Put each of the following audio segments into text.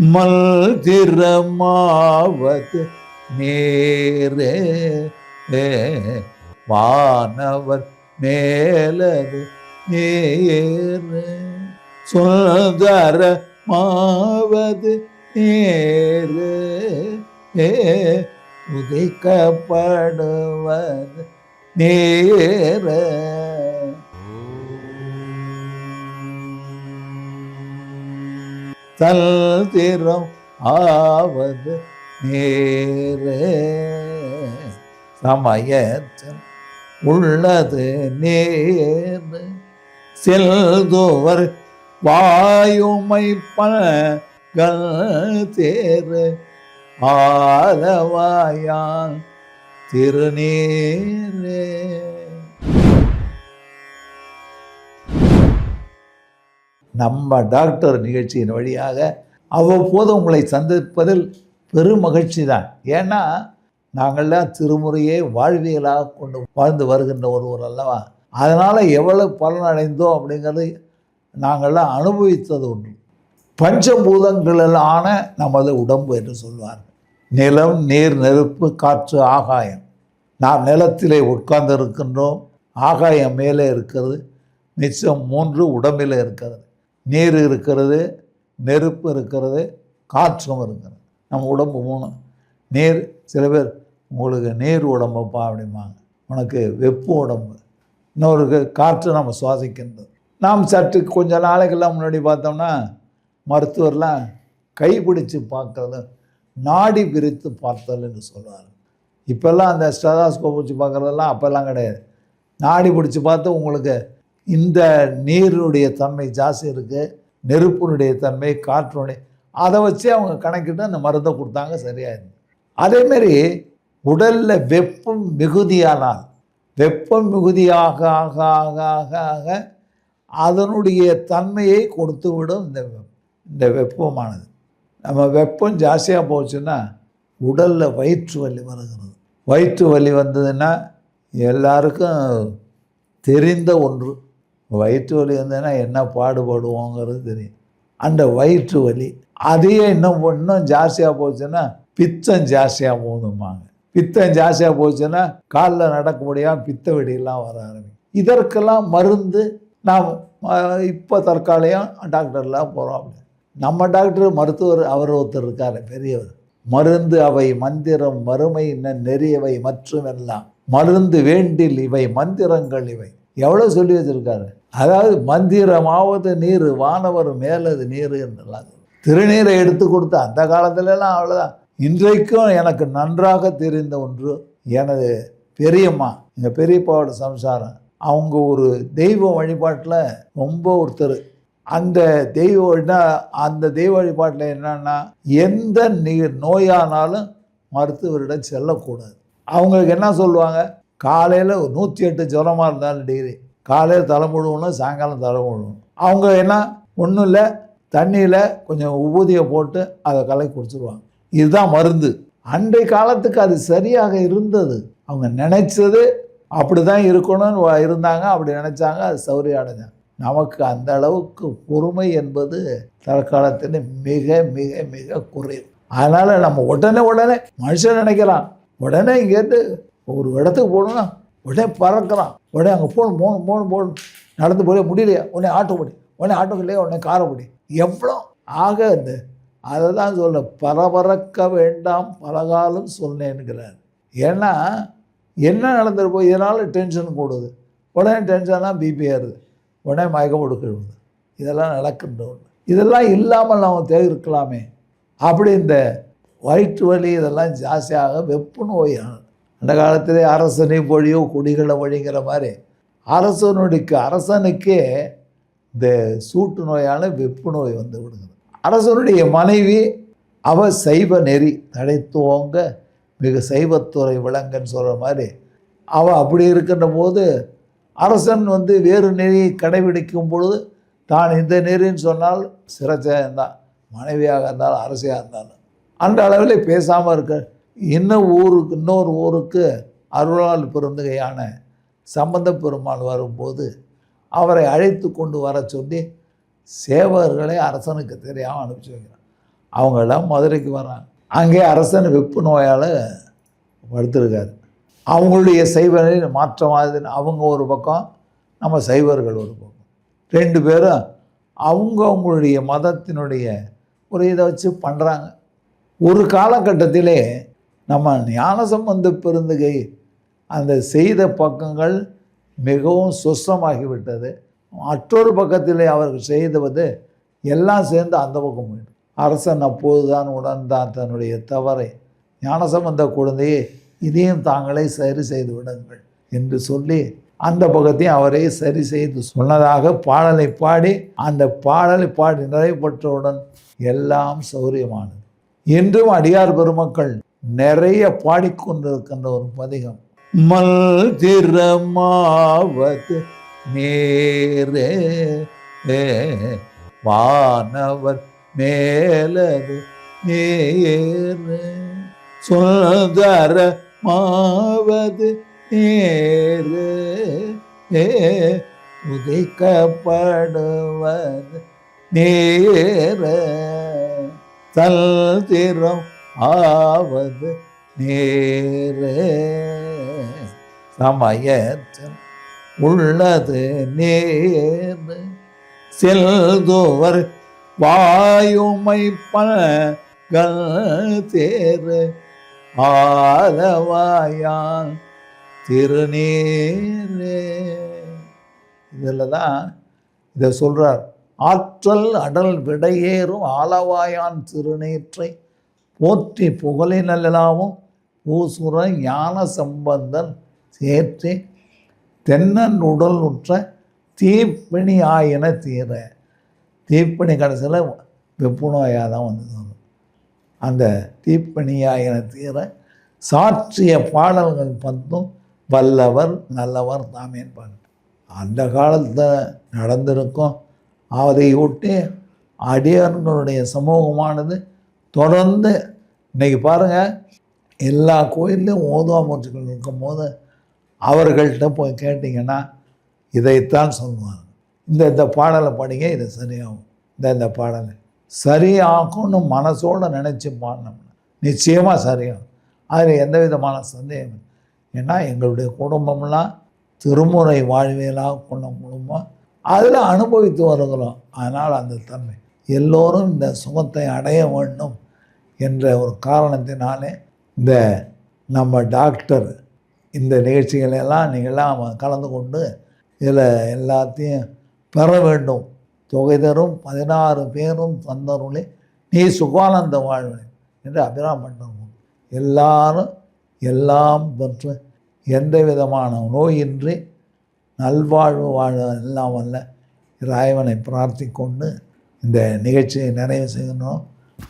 மல்திரமாவது நேரே. வானவர் மேலது நேரே. சுந்தர மாவது நேரே உதைக்கப்படுவது நேரே. தல் திறம் ஆவது நேரே. சமயத்தில் உள்ளது நேரு. செல்துவர் வாயுமை பல் தேரு ஆலவாயான் திருநீரே. நம்ம டாக்டர் நிகழ்ச்சியின் வழியாக அவ்வப்போது உங்களை சந்திப்பதில் பெரும் மகிழ்ச்சி தான். ஏன்னா நாங்கள்லாம் திருமுறையே வாழ்வியலாக கொண்டு வாழ்ந்து வருகின்ற ஒருவர் அல்லவா? அதனால் எவ்வளவு பலனடைந்தோம் அப்படிங்கிறது நாங்கள்லாம் அனுபவித்தது ஒன்று பஞ்சபூதங்களான நமது உடம்பு என்று சொல்வார்கள். நிலம் நீர் நெருப்பு காற்று ஆகாயம். நாம் நிலத்திலே உட்கார்ந்து இருக்கின்றோம் ஆகாயம் மேலே இருக்கிறது. மிச்சம் மூன்று உடம்பில் இருக்கிறது. நீர் இருக்கிறது நெருப்பு இருக்கிறது காற்றும் இருக்கிறது. நம்ம உடம்பு மூணு நீர் சில பேர் உங்களுக்கு நீர் உடம்புப்பா அப்படிம்பாங்க. உனக்கு வெப்பு உடம்பு. இன்னொரு காற்று நம்ம சுவாசிக்கின்றது. நாம் சற்று கொஞ்ச நாளைக்கெல்லாம் முன்னாடி பார்த்தோம்னா மருத்துவர்லாம் கைப்பிடிச்சு பார்க்கறது நாடி பிரித்து பார்த்தல் என்று இப்போல்லாம் அந்த ஸ்டெதாஸ்கோப் வச்சு பார்க்குறதெல்லாம் அப்போல்லாம் கிடையாது. நாடி பிடிச்சி பார்த்து உங்களுக்கு இந்த நீருடைய தன்மை ஜாஸ்தி இருக்குது நெருப்பினுடைய தன்மை காற்றுடைய அதை வச்சு அவங்க கணக்கிட்டு அந்த மருந்தை கொடுத்தாங்க சரியாயிருது அதேமாரி உடலில் வெப்பம் மிகுதியானால் வெப்பம் மிகுதியாக ஆக ஆக ஆக ஆக அதனுடைய தன்மையை கொடுத்து விடும் இந்த இந்த வெப்பமானது. நம்ம வெப்பம் ஜாஸ்தியாக போச்சுன்னா உடலில் வயிற்று வலி வருகிறது. வயிற்று வலி வந்ததுன்னா எல்லாருக்கும் தெரிந்த ஒன்று. வயிற்று வலி இருந்ததுன்னா என்ன பாடுபடுவோங்கிறது தெரியும். அந்த வயிற்று வலி அதையே இன்னும் இன்னும் ஜாஸ்தியாக போச்சுன்னா பித்தம் ஜாஸ்தியாக போகுதும்பாங்க. பித்தம் ஜாஸ்தியாக போச்சுன்னா காலில் நடக்க முடியாமல் பித்த வெடியெல்லாம் வர ஆரம்பிக்கும். இதற்கெல்லாம் மருந்து நாம் இப்போ தற்காலையும் டாக்டர்லாம் போகிறோம் அப்படின்னு நம்ம டாக்டர் மருத்துவர் அவர் ஒருத்தர் இருக்கார் பெரியவர். மருந்து அவை மந்திரம் மறுமை இன்ன நெறியவை மற்றும் எல்லாம். மருந்து வேண்டில் இவை மந்திரங்கள் இவை. எவ்வளோ சொல்லி வச்சிருக்காரு? அதாவது மந்திரமாவது நீர் வானவர் மேலது நீர் என்றெல்லாம். திருநீரை எடுத்து கொடுத்த அந்த காலத்துலலாம் அவ்வளோதான் இன்றைக்கும் எனக்கு நன்றாக தெரிந்த ஒன்று எனது பெரியம்மா எங்கள் பெரியப்பாவோட சம்சாரம். அவங்க ஒரு தெய்வ வழிபாட்டில் ரொம்ப ஒருத்தர். அந்த தெய்வ அந்த தெய்வ வழிபாட்டில் என்னன்னா எந்த நீர் நோயானாலும் மருத்துவரிடம் செல்லக்கூடாது. அவங்களுக்கு என்ன சொல்லுவாங்க? காலையில் நூற்றி எட்டு ஜுரமாக இருந்தாலும் டிகிரி காலையில் தலை முழுவணும் சாயங்காலம் தலை முழுவணும் அவங்க என்ன ஒன்றும் இல்லை தண்ணியில் கொஞ்சம் உபூதியை போட்டு அதை கலக்கி குடிச்சிருவாங்க. இதுதான் மருந்து. அன்றைய காலத்துக்கு அது சரியாக இருந்தது. அவங்க நினைச்சது அப்படி தான் இருக்கணும்னு வ- இருந்தாங்க. அப்படி நினைச்சாங்க அது சௌரிய அடைஞ்சாங்க நமக்கு அந்த அளவுக்கு பொறுமை என்பது தற்காலத்தில் மிக மிக மிக குறைவு. அதனால் நம்ம உடனே உடனே மனுஷன் நினைக்கிறான். உடனே இங்கேருந்து ஒரு இடத்துக்கு போகணும்னா உடனே பறக்கிறான். உடனே அங்கே போகணும் போகணும் போகணும் போகணும் நடந்து போய் முடியலையா. உடனே ஆட்டோ படி உடனே ஆட்டோ இல்லையா? உடனே காரை படி எவ்வளோ? ஆக இந்த அதை தான் சொல்ல பரபரக்க வேண்டாம் பலகாலம் சொன்னேன்கிறார். ஏன்னா என்ன நடந்துருப்போம் இதனால் டென்ஷன் கூடுது உடனே டென்ஷனாக பிபி ஏறுது. உடனே மயக்கம் கொடுக்குறது இதெல்லாம் நடக்கின்ற ஒன்று இதெல்லாம் இல்லாமல் நாம் இருக்கலாமே அப்படி இந்த வயிற்று வலி இதெல்லாம் ஜாஸ்தியாக வெப்பு நோயானது அந்த காலத்திலே அரசனை வழியோ குடிகளை வழிங்கிற மாதிரி அரசனுடைய அரசனுக்கே இந்த சூட்டு நோயான வெப்பு நோய் வந்து விடுகிறது. அரசனுடைய மனைவி அவ சைவ நெறி தடைத்துவங்க மிக சைவத்துறை விளங்கன்னு சொல்கிற மாதிரி அவள் அப்படி இருக்கின்ற போது அரசன் வந்து வேறு நெறியை கடைபிடிக்கும் பொழுது தான் இந்த நெறின்னு சொன்னால் சிறச்சதான் மனைவியாக இருந்தாலும் அரசியாக இருந்தாலும் அந்த அளவில் பேசாமல் இருக்க இன்னும் ஊருக்கு இன்னொரு ஊருக்கு அருளால் பெருந்தகையான சம்பந்த பெருமாள் வரும்போது அவரை அழைத்து கொண்டு வர சொல்லி சேவகர்களை அரசனுக்கு தெரியாமல் அனுப்பிச்சு வைக்கிறான். அவங்கெல்லாம் மதுரைக்கு வராங்க. அங்கே அரசன் வெப்பு நோயால் படுத்திருக்காரு. அவங்களுடைய சைவரை மாற்றமாக அவங்க ஒரு பக்கம் நம்ம சைவர்கள் ஒரு பக்கம். ரெண்டு பேரும் அவங்க அவங்களுடைய மதத்தினுடைய ஒரு இதை வச்சு பண்ணுறாங்க ஒரு காலகட்டத்திலே நம்ம ஞானசம்பந்த பெருந்தகை. அந்த செய்த பக்கங்கள் மிகவும் சுஸ்தமாகிவிட்டது. மற்றொரு பக்கத்திலே அவர்கள் செய்தவது எல்லாம் சேர்ந்து அந்த பக்கம் போயிடும். அரசன் அப்போதுதான் உணர்ந்தான் தன்னுடைய தவறை. ஞானசம்பந்த குழந்தையை இதையும் தாங்களே சரி செய்து விடுங்கள் என்று சொல்லி அந்த பக்கத்தையும் அவரே சரி செய்து சொன்னதாக பாடலை பாடி அந்த பாடலை பாடி நிறைவுபெற்றவுடன் எல்லாம் சௌரியமானது. இன்றும் அடியார் பெருமக்கள் நிறைய பாடிக்கொண்டிருக்கின்ற ஒரு பதிகம். மல் திறமாவது நேரே வானவர் மேலது நேரே சுந்தர மாவது நேரு ஏ உதைக்கப்படுவது நேர தல் திறம் ஆவது நேரே. சமயத்தில் உள்ளது நேர். செல்தோவர் வாயுமை பல் தேர் ஆலவாயான் திருநீரே. இதில் தான் இதை சொல்கிறார் ஆற்றல் அடல் விடையேறும் ஆலவாயான் திருநீற்றை போற்றி புகழினெல்லாமும் பூசுர ஞான சம்பந்தன் சேற்றி தென்னன் உடல் உற்ற தீப்பிணி ஆயின தீர. தீப்பிணி கடைசியில் வெப்புநோயாக தான் வந்தது. அந்த அந்த தீப்பணியாயின தீர சாற்றிய பாடல்கள் பத்தும் வல்லவர் நல்லவர் தாமே பாட்டு அந்த காலத்தில் நடந்திருக்கும் அதை ஒட்டி அடியார்களுடைய சமூகமானது தொடர்ந்து இன்னைக்கு பாருங்கள் எல்லா கோயில்லையும் மூச்சுக்கள் இருக்கும்போது அவர்கள்ட்ட போய் கேட்டிங்கன்னா இதைத்தான் சொல்லுவாங்க. இந்த இந்த பாடலை படிங்க இது சரியாகும். இந்த இந்த பாடலை. சரியாகும்னு மனசோட நினச்சி பாடினோம்னா நிச்சயமாக சரியாகும். அதில் எந்த விதமான சந்தேகம் ஏன்னா எங்களுடைய குடும்பம்லாம் திருமுறை வாழ்வியலாக கொண்ட குடும்பம். அதில் அனுபவித்து வருகிறோம். அதனால் அந்த தன்மை. எல்லோரும் இந்த சுகத்தை அடைய வேண்டும் என்ற ஒரு காரணத்தினாலே இந்த நம்ம டாக்டர் இந்த நிகழ்ச்சிகளெல்லாம் நீங்கள்லாம் கலந்து கொண்டு இதில் எல்லாத்தையும் பெற வேண்டும். தொகை தரும் பதினாறு பேரும் தந்தருளே நீ சுகானந்த வாழ்வே என்று அபிராம் பண்ணுவோம். எல்லாரும் எல்லாம் பெற்று எந்த விதமான நோயின்றி நல்வாழ்வு வாழ எல்லாம் வல்ல இறைவனை பிரார்த்திக்கொண்டு இந்த நிகழ்ச்சியை நிறைவு செய்யணும்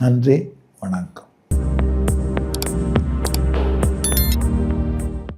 நன்றி வணக்கம்.